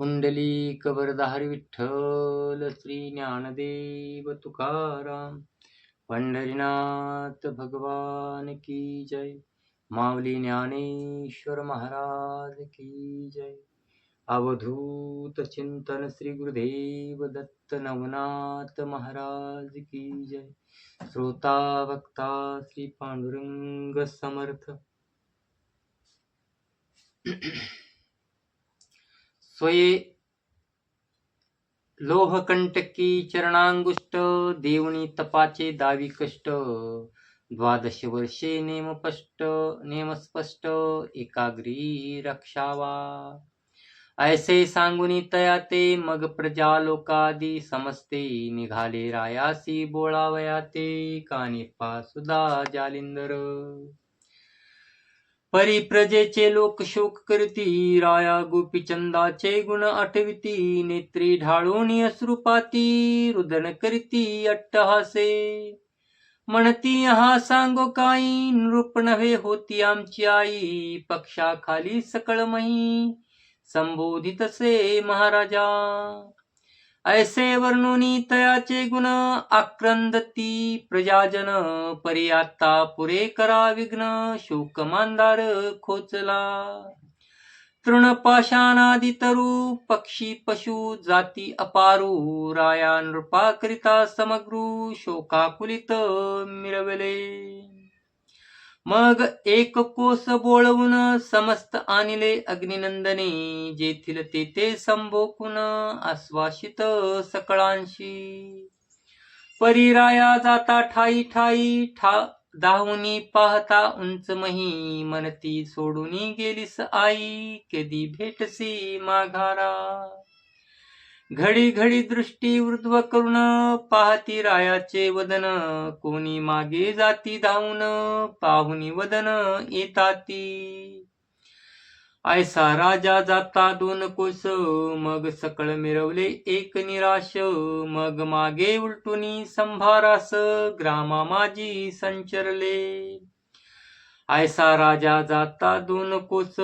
पुंडलिक वरदाहरी विठ्ठल श्री ज्ञानदेव तुकाराम पंढरीनाथ भगवान की जय माऊली ज्ञानेश्वर महाराज की जय. अवधूत चिंतन श्री गुरुदेव दत्त नवनाथ महाराज की जय. श्रोता वक्ता श्री पांडुरंग समर्थ। स्वये लोहकंटकी चरणांगुष्ट देवणी तपाचे दावी कष्ट द्वादश वर्षे नेमपष्ट नेमस्पष्ट एकाग्री रक्षावा। ऐसे सांगुनी तया ते मग प्रजा लोकादी समजते निघाले रायासी बोळावया ते कानी सुधा जालिंदर। परिप्रजेचे लोक शोक करती राया गोपीचंदाचे गुण आठविती नेत्री ढाळोनी अश्रुपाती रुदन करती अट्टहासे. म्हणती हा सांगो काही नृप नव्हे होती आमची आई पक्षाखाली सकळमयी संबोधित संबोधितसे महाराजा. ऐसे वर्णुनी तयाचे गुण आक्रंदती प्रजाजन परियाता पुरे करा विघ्न शोक मांदार खोचला. तृणपाषाणादि तरु पक्षी पशु जाती अपारू राया नृपाकरिता समग्रू शोकाकुलित मिरवले मग एक कोस बोळवून समस्त आणले अग्निनंदने जेथील तेथे संभोकून आश्वासित सकळांशी. परिराया जाता ठाई ठाई ठा दाहुनी पाहता उंच मही मनती सोडून गेलीस आई कधी भेटसी माघारा. घडी घडी दृष्टी ऊर्ध्व करून पाहती रायाचे वदन. कोणी मागे जाती धावून पाहुनी वदन येताती. ऐसा राजा जाता दोन कोस मग सकळ मिरवले एक निराश. मग मागे उलटुनी संभारास ग्रामा माझी संचरले. ऐसा राजा जाता दोन कोच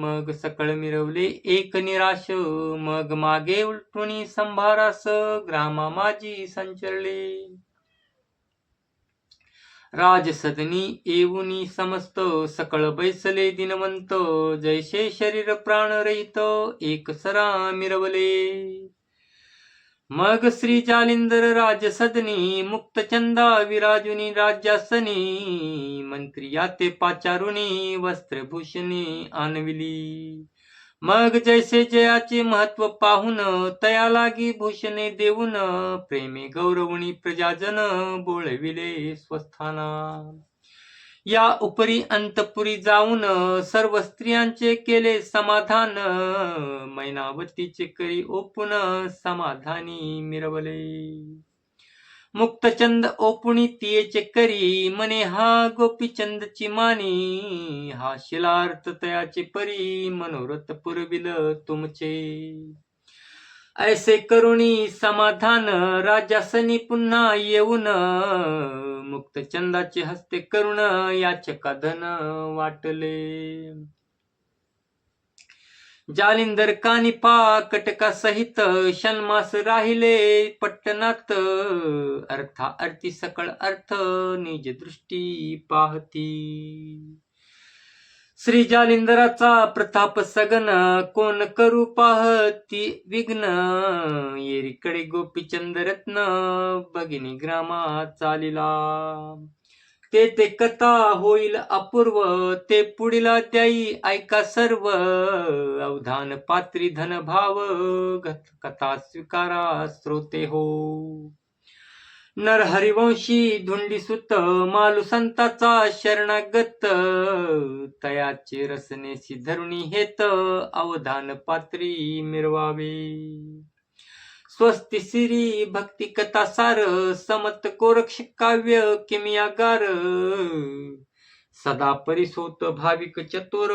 मग सकळ मिरवले एक निराश मग मागे उलटुनी संभारास ग्रामा माझी संचरले. राजसदनी येऊनी समस्त सकळ बैसले दिनवंत जैसे शरीर प्राण रहित एक सरा मिरवले. मग श्री जालिंदर राजसदनी मुक्तचंदा विराजुनी राज्यासनी मंत्री याते पाचारुणी वस्त्रभूषणी आणविली. मग जैसे जयाचे महत्त्व पाहून तया लागी भूषणे देऊन प्रेमे गौरवणी प्रजाजन बोळविले स्वस्थाना या उपरी अंतपुरी जाऊन सर्व स्त्रियांचे केले समाधान. मैनावतीचे करी ओपुन समाधानी मिरवले. मुक्तचंद ओपुणी तियेचे करी मने हा गोपीचंदची मानी हा शिलार्थ तयाचे परी मनोरथ पुरविल तुमचे. ऐसे करुणी समाधान राजासनी पुन्हा येऊन मुक्तचंदाचे हस्ते करुण याचका धन वाटले. जालिंदर कानिपा कटका सहित शन्मास राहिले पट्टनात अर्था अर्थी सकळ अर्थ निज दृष्टी पाहती. श्री जालिंदराचा प्रताप सगन कोण करू पाहती विघ्न? येरीकडे गोपीचंद रत्न भगिनी ग्रामा चालिला. ते ते कथा होईल अपूर्व ते पुढील त्याई ऐका सर्व. अवधान पात्री धन भाव कथा स्वीकारा श्रोते हो. नर हरिवंशी धुंडी सुत मालू संताचा शरणागत. तयाचे रसनेशी धरुणी हेत अवधान पात्री मिरवावे. स्वस्ती सिरी भक्ती कथा सार समत कोरक्ष काव्य किमियागार सदा परिसोत भाविक चतुर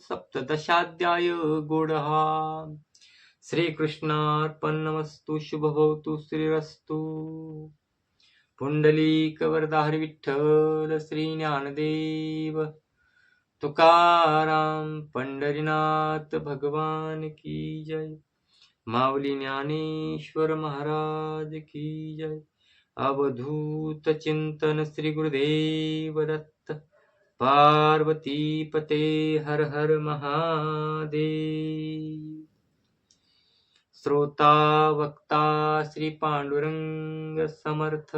सप्तदशाध्याय गोडहा. श्रीकृष्णार्पणमस्तु शुभभवतु श्रीरस्तु. पुंडलिक वरदाहरी विठ्ठल श्री ज्ञानदेव तुकाराम पंढरीनाथ भगवान की जय। माऊली ज्ञानेश्वर महाराज की जय। अवधूत चिंतन श्री गुरुदेव दत्त। पार्वती पते हर हर महादेव। श्रोता वक्ता श्री पांडुरंग समर्थ।